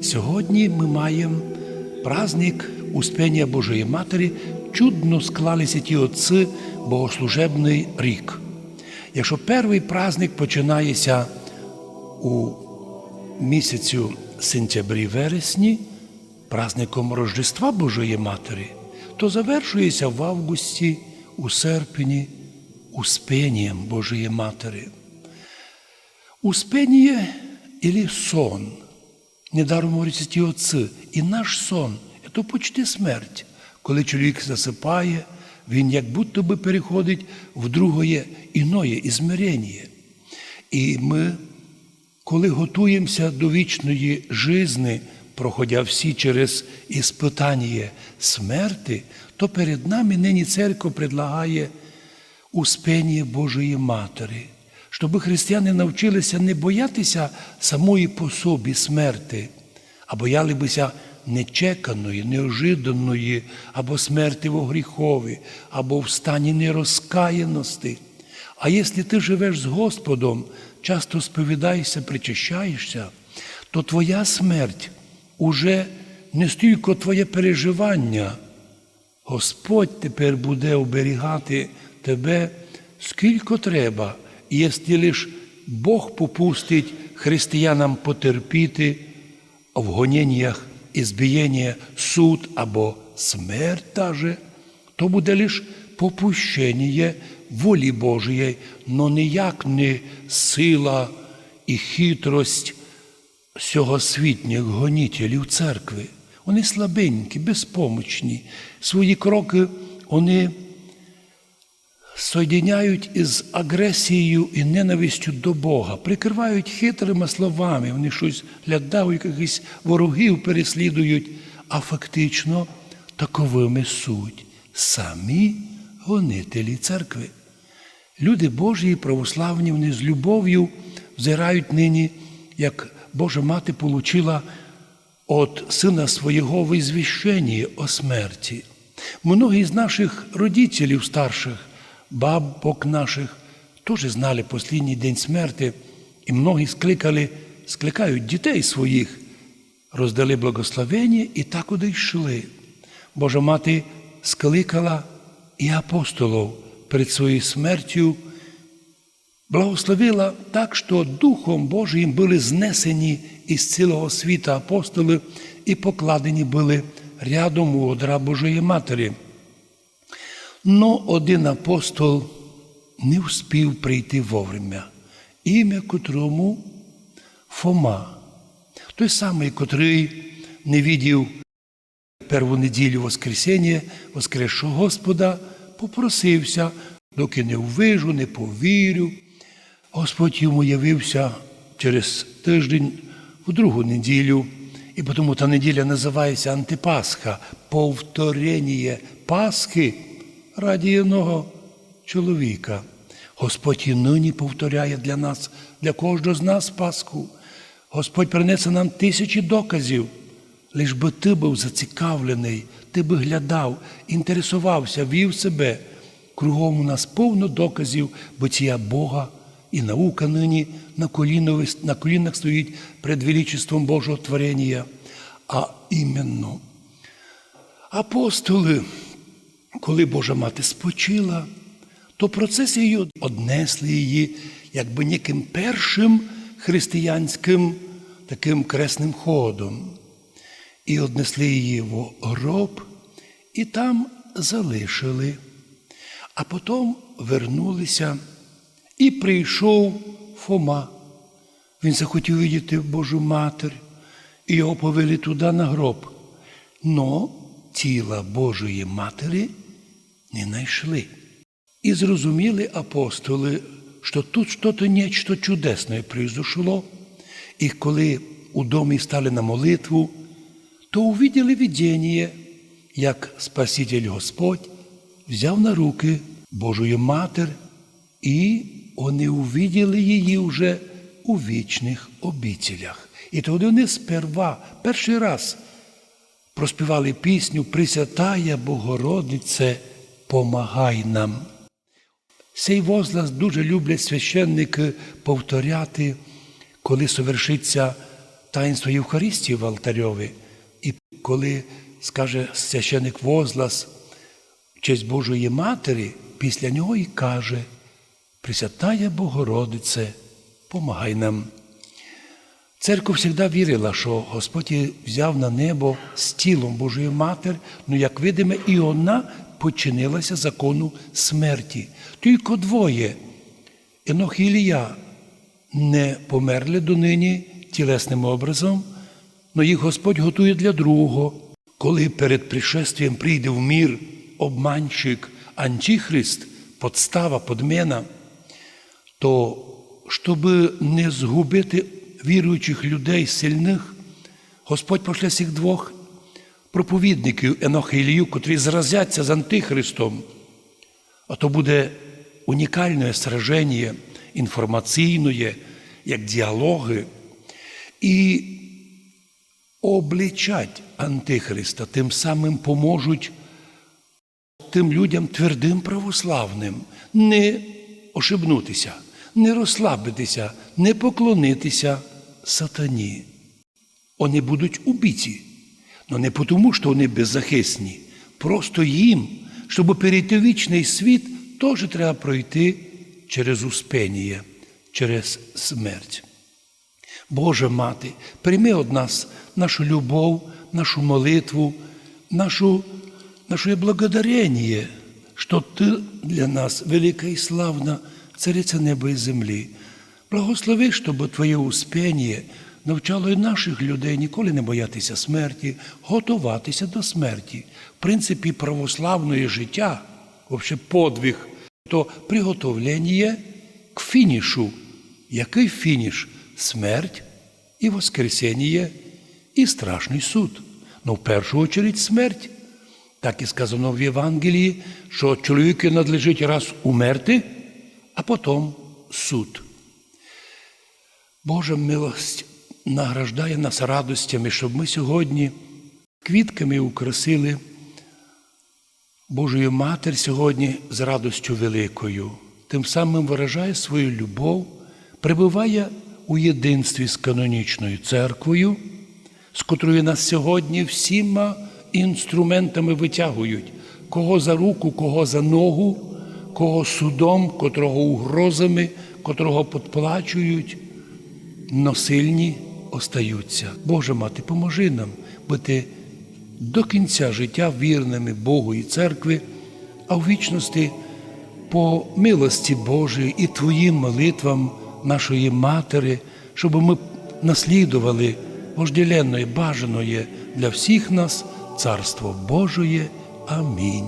Сьогодні ми маємо праздник Успення Божої Матері. Чудно склалися ті отці богослужебний рік. Якщо перший праздник починається у місяцю сентябрі вересні, праздником Рождества Божої Матері, то завершується в августі, у серпні, Успенням Божої Матері. Успение или сон. Недаром говориться ті отці. І наш сон це почти смерть. Коли чоловік засипає, він як будто би переходить в другое іное ізмерення. І ми, коли готуємося до вічної жизни, проходя всі через іспитання смерти, то перед нами нині церква предлагає успення Божої Матері, щоб християни навчилися не боятися самої по собі смерти, а боялися нечеканої, неожиданої, або смерти во гріхові, або в стані нерозкаяності. А якщо ти живеш з Господом, часто сповідаєшся, причащаєшся, то твоя смерть уже не стільки твоє переживання, Господь тепер буде оберігати тебе скільки треба, і якщо лиш Бог попустить християнам потерпіти в гоніннях, ізбієння, суд або смерть даже, то буде лиш попущення волі Божої, но ніяк не сила і хитрость сьогосвітніх гонітелів церкви. Вони слабенькі, безпомічні. Свої кроки вони соєдиняють із агресією і ненавистю до Бога, прикривають хитрими словами, вони щось глядають, якихось ворогів переслідують, а фактично таковими суть самі гонителі церкви. Люди Божі і православні, вони з любов'ю взирають нині, як Божа мати получила от сина свого возвіщення о смерті. Многие з наших родителів старших, бабок наших, теж знали последній день смерти, і многі скликали, скликають дітей своїх, роздали благословення і так куди йшли. Божа мати скликала і апостолів перед своєю смертю, благословила так, що Духом Божиїм були знесені із цілого світа апостоли і покладені були рядом у одра Божої Матері. Но один апостол не вспів прийти вовремя, ім'я котрому? Фома, той самий, котрий не відів перву неділю Воскресіння, Воскресшого Господа, попросився, доки не ввижу, не повірю. Господь йому явився через тиждень в другу неділю, і тому та неділя називається Антипасха, повторення Пасхи раді одного чоловіка. Господь і нині повторяє для нас, для кожного з нас Пасху. Господь принесе нам тисячі доказів, лиш би ти був зацікавлений, ти би глядав, інтересувався, вів себе. Кругом у нас повно доказів битія Бога і наука нині на, коліно, на колінах стоїть перед величеством Божого творення. А іменно апостоли, коли Божа мати спочила, то процес її однесли її якби неким першим християнським таким кресним ходом. І однесли її в гроб, і там залишили. А потім вернулися, і прийшов Фома. Він захотів видіти Божу Матір, і його повели туди на гроб. Но тіла Божої Матері не знайшли. І зрозуміли апостоли, що тут щось нечто чудесне произошло. І коли у домі стали на молитву, то увидели видение, як Спаситель Господь взяв на руки Божую Матір, і вони увидели її вже у вічних обіцілях. І тоді вони сперва, перший раз проспівали пісню Пресвятая Богородице, помагай нам. Цей возглас дуже люблять священники повторяти, коли совершиться таїнство Євхаристії в алтарьові. І коли скаже священик Возлас в честь Божої Матері, після нього і каже: Пресвятая Богородице, помагай нам. Церква завжди вірила, що Господь взяв на небо з тілом Божої Матері, ну як видиме, і вона починилася закону смерті. Тільки двоє, Енох і Ілія, не померли донині тілесним образом, але їх Господь готує для другого. Коли перед пришествием прийде в мір обманщик, антихрист, подстава, подмена, то щоб не згубити віруючих людей сильних, Господь пошле цих двох проповідників Еноха Ілію, котрі зразяться з Антихристом. А то буде унікальне сраження інформаційне, як діалоги, і обличать Антихриста, тим самим поможуть тим людям твердим православним не ошибнутися, не розслабитися, не поклонитися сатані. Вони будуть убиті, але не тому, що вони беззахисні. Просто їм, щоб перейти в вічний світ, теж треба пройти через успеніє, через смерть. Боже Мати, прийми від нас нашу любов, нашу молитву, нашу, наше благодарення, що Ти для нас велика і славна Цариця неба і землі. Благослови, щоб Твоє успіння навчало і наших людей ніколи не боятися смерті, готуватися до смерті. В принципі, православне життя, взагалі подвиг, то приготовлення к фінішу. Який фініш? Смерть і воскресіння, і страшний суд. Ну, в першу чергу смерть. Так і сказано в Євангелії, що чоловіку надлежить раз умерти, а потім суд. Божа милость награждає нас радостями, щоб ми сьогодні квітками украсили Божою Матір сьогодні з радостю великою, тим самим виражає свою любов, перебуває у єдинстві з канонічною церквою, з котрою нас сьогодні всіма інструментами витягують, кого за руку, кого за ногу, кого судом, котрого угрозами, котрого подплачують, но сильні остаються. Боже мати, поможи нам бути до кінця життя вірними Богу і церкві, а в вічності по милості Божої і Твоїм молитвам нашої Матері, щоб ми наслідували вожделенне, бажаное для всіх нас Царство Божоє. Амінь.